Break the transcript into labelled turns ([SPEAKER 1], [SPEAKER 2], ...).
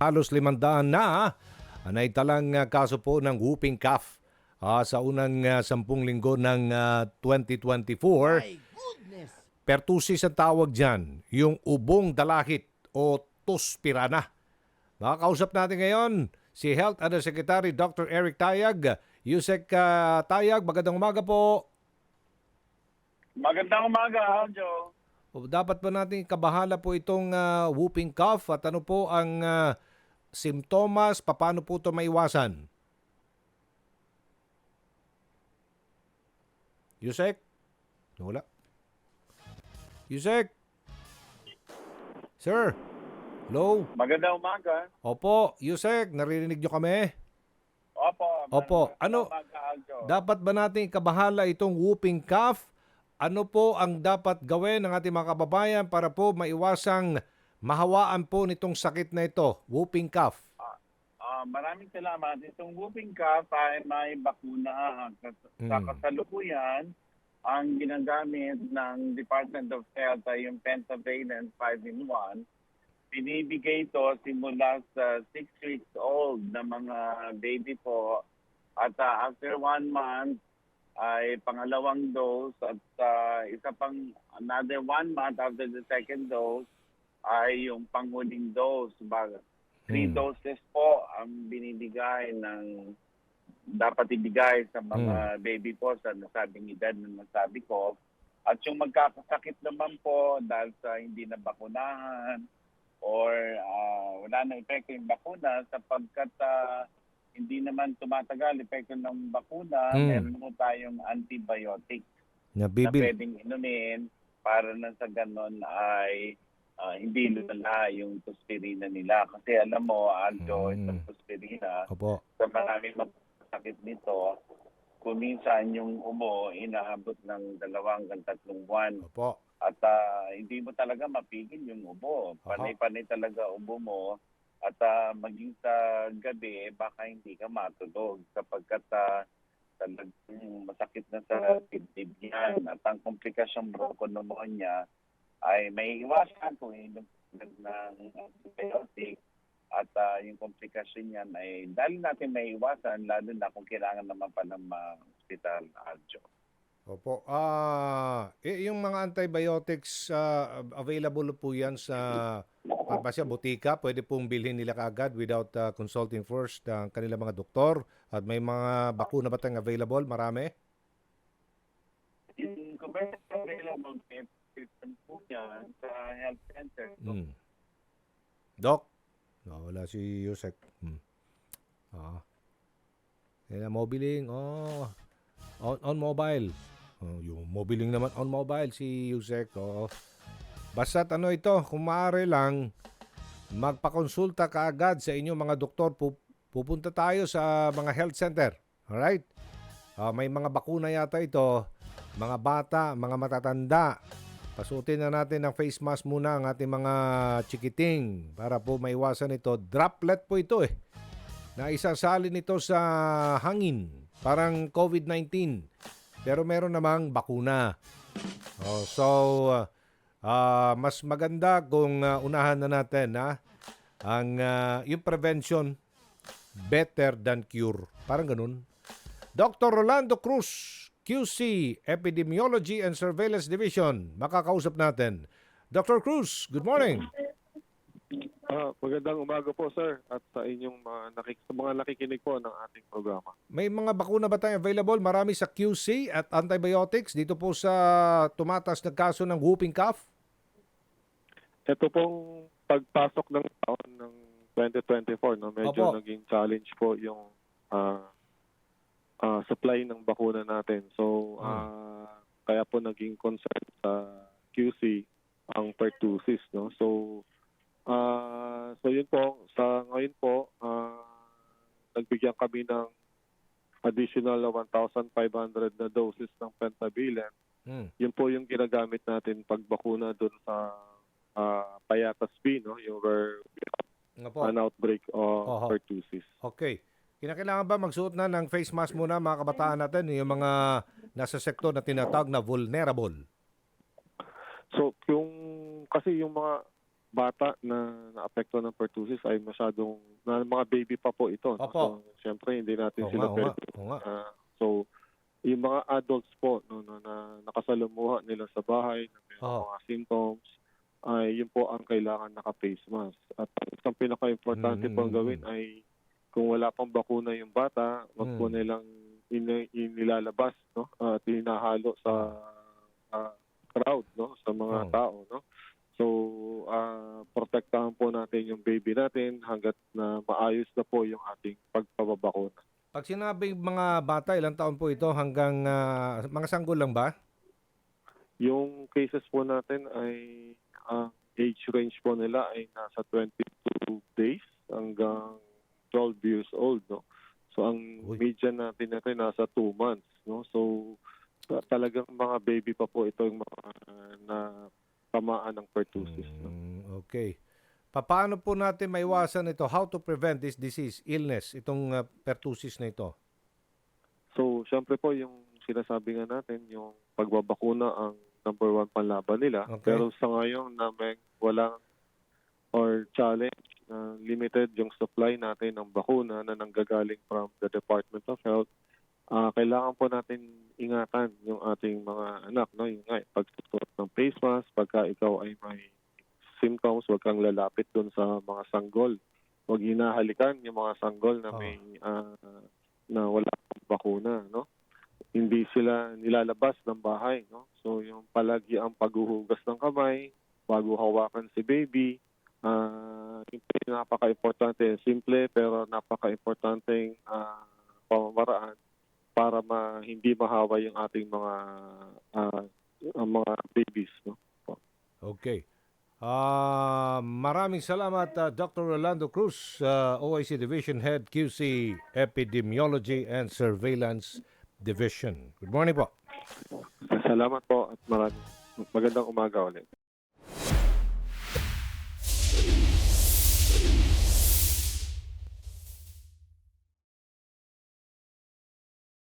[SPEAKER 1] halos limandaan na ang naitalang ah, kaso po ng whooping cough ah, sa unang ah, sampung linggo ng ah, 2024.
[SPEAKER 2] My goodness!
[SPEAKER 1] Pertussis ang tawag dyan, yung ubong dalahit o tuspirana. Makakausap natin ngayon si Health Undersecretary Dr. Eric Tayag. Yusek ah, Tayag, magandang umaga po.
[SPEAKER 3] Magandang umaga, Aljo.
[SPEAKER 1] O, dapat ba natin kabahala po itong ah, whooping cough at ano po ang ah, simptomas, paano po ito maiwasan? Yusek? Wala. Yusek? Sir? Hello?
[SPEAKER 3] Magandang umaga.
[SPEAKER 1] Opo, Yusek, naririnig nyo kami?
[SPEAKER 3] Opo.
[SPEAKER 1] Opo. Ano-. Dapat ba natin kabahala itong whooping cough? Ano po ang dapat gawin ng ating mga kababayan para po maiwasang mahawaan po nitong sakit na ito, whooping cough?
[SPEAKER 3] Ah, maraming salamat. Itong whooping cough ay may bakuna. Sa
[SPEAKER 1] Mm.
[SPEAKER 3] kasalukuyan, ang ginagamit ng Department of Health ay yung pentavalent 5-in-1. Binibigay ito simula sa 6 weeks old na mga baby po. At ah, after one month, ay pangalawang dose at ah, isa pang another one month after the second dose ay yung panghuling dose. Baga, three
[SPEAKER 1] Hmm.
[SPEAKER 3] doses po ang binibigay ng dapat ibigay sa mga baby po sa nasabing edad na nasabi ko. At yung magkakasakit naman po dahil sa hindi na bakunahan or ah, wala na epekto yung bakuna sapagkat ah, hindi naman tumatagal epekto ng bakuna,
[SPEAKER 1] Mm.
[SPEAKER 3] meron po tayong antibiotic na
[SPEAKER 1] Nabibil.
[SPEAKER 3] pwedeng inumin para na sa ganon ay ah, hindi lala yung tuspirina nila. Kasi alam mo, Aljo,
[SPEAKER 1] Mm.
[SPEAKER 3] itong tuspirina,
[SPEAKER 1] Opo.
[SPEAKER 3] sa maraming magkakasakit nito, kuminsan yung umo inaabot ng dalawang hanggang tatlong buwan.
[SPEAKER 1] Opo.
[SPEAKER 3] At ah, hindi mo talaga mapigil yung ubo. Panay-panay talaga ubo mo. At ah, maging sa gabi, baka hindi ka matulog sapagkat uh, talagang masakit na sa dibdib yan. At ang komplikasyon bronchopneumonia ay may iwasan kung inom ng antibiotic. At ah, yung komplikasyon niyan ay dahil natin may iwasan, lalo na kung kailangan naman pa ng hospital, Aljo.
[SPEAKER 1] Opo. Ah, eh, yung mga antibiotics ah, available po 'yan sa farmasya, butika, pwede pong bilhin nila kaagad without ah, consulting first ang kanilang mga doktor at may mga bakuna ba tayong available? Marami?
[SPEAKER 3] Yung commercial available yan sa health center. So,
[SPEAKER 1] Mm. Doc? No, wala si Yusek. Hmm. Ah. Kaya mobiling. Oh. On, on mobile. Oh, yung mobiling naman on mobile si Yusek. Oh. Basta't ano ito, kung maaari lang, magpakonsulta ka agad sa inyong mga doktor. Pu- pupunta tayo sa mga health center. Alright? Ah, may mga bakuna yata ito. Mga bata, mga matatanda. Pasutin na natin ng face mask muna ang ating mga chikiting para po maiwasan ito. Droplet po ito eh. Na isasalin ito sa hangin. Parang COVID-19. Pero meron namang bakuna. Oh, so, ah, mas maganda kung ah, unahan na natin ha, ang ah, yung prevention better than cure. Parang ganun. Dr. Rolando Cruz, QC, Epidemiology and Surveillance Division. Makakausap natin. Dr. Cruz, good morning.
[SPEAKER 4] Ah, magandang umaga po sir at sa inyong mga, nakik sa mga nakikinig po ng ating programa.
[SPEAKER 1] May mga bakuna ba tayong available? Marami sa QC at antibiotics dito po sa tumatas na kaso ng whooping cough.
[SPEAKER 4] Ito pong pagpasok ng taon ng 2024 no medyo
[SPEAKER 1] Opo.
[SPEAKER 4] naging challenge po yung ah, ah, supply ng bakuna natin. So ah, kaya po naging concern sa QC ang pertussis no. So ah so yun po sa ngayon po ah, nagbigyan kami ng additional 1,500 na doses ng pentavalent
[SPEAKER 1] Hmm.
[SPEAKER 4] yun po yung ginagamit natin pagbakuna doon sa ah, Payatas B, no? Yung where we have an outbreak of
[SPEAKER 1] Oho.
[SPEAKER 4] pertussis.
[SPEAKER 1] Okay. Kinakailangan ba magsuot na ng face mask muna mga kabataan natin, yung mga nasa sektor na tinatawag na vulnerable?
[SPEAKER 4] So, yung, kasi yung mga bata na naapekto ng pertussis ay masyadong na mga baby pa po ito. no?
[SPEAKER 1] Opo.
[SPEAKER 4] So, siyempre hindi natin
[SPEAKER 1] Oo
[SPEAKER 4] sila
[SPEAKER 1] nga,
[SPEAKER 4] pwede
[SPEAKER 1] oo nga.
[SPEAKER 4] Ah, so, yung mga adults po no, no, na nakasalumuha nila sa bahay, na may
[SPEAKER 1] Oo.
[SPEAKER 4] mga symptoms, ay yun po ang kailangan naka-face mask. At ang isang pinaka-importante
[SPEAKER 1] Mm,
[SPEAKER 4] pong
[SPEAKER 1] mm,
[SPEAKER 4] gawin ay kung wala pang bakuna yung bata, wag po
[SPEAKER 1] Mm.
[SPEAKER 4] nilang in- inilalabas no at hinahalo sa ah, crowd no sa mga
[SPEAKER 1] Oo.
[SPEAKER 4] tao no so ah, protektahan po natin yung baby natin hanggat na maayos na po yung ating pagpapabakuna
[SPEAKER 1] Pag sinabing mga bata, ilang taon po ito hanggang ah, mga sanggol lang ba?
[SPEAKER 4] Yung cases po natin ay ang age range po nila ay nasa 22 days hanggang 12 years old, no? So ang
[SPEAKER 1] Uy.
[SPEAKER 4] median natin natin nasa 2 months, no? So ta- talagang mga baby pa po ito yung mga na tamaan ng pertussis, no?
[SPEAKER 1] Mm, okay. Paano po natin maiwasan ito? How to prevent this disease, illness, itong ah, pertussis na ito?
[SPEAKER 4] So syempre po yung sinasabi nga natin yung pagbabakuna ang number one panlaban nila.
[SPEAKER 1] Okay.
[SPEAKER 4] Pero sa ngayon namin walang or challenge na limited yung supply natin ng bakuna na nanggagaling from the Department of Health. Ah, kailangan po natin ingatan yung ating mga anak, no? Yung nga, pagsusuot ng face mask, pagka ikaw ay may symptoms, huwag kang lalapit doon sa mga sanggol. Huwag hinahalikan yung mga sanggol na may ah, na wala pang bakuna, no? Hindi sila nilalabas ng bahay, no? So yung palagi ang paghuhugas ng kamay bago hawakan si baby, ah yung napaka-importante, simple pero napaka-importanteng ah, pamamaraan para ma, hindi mahawa yung ating mga ang mga babies, no?
[SPEAKER 1] Okay. Ah, maraming salamat ah, Dr. Rolando Cruz, ah, OIC Division Head QC Epidemiology and Surveillance Division. Good morning po.
[SPEAKER 4] Salamat po at maraming magandang umaga ulit.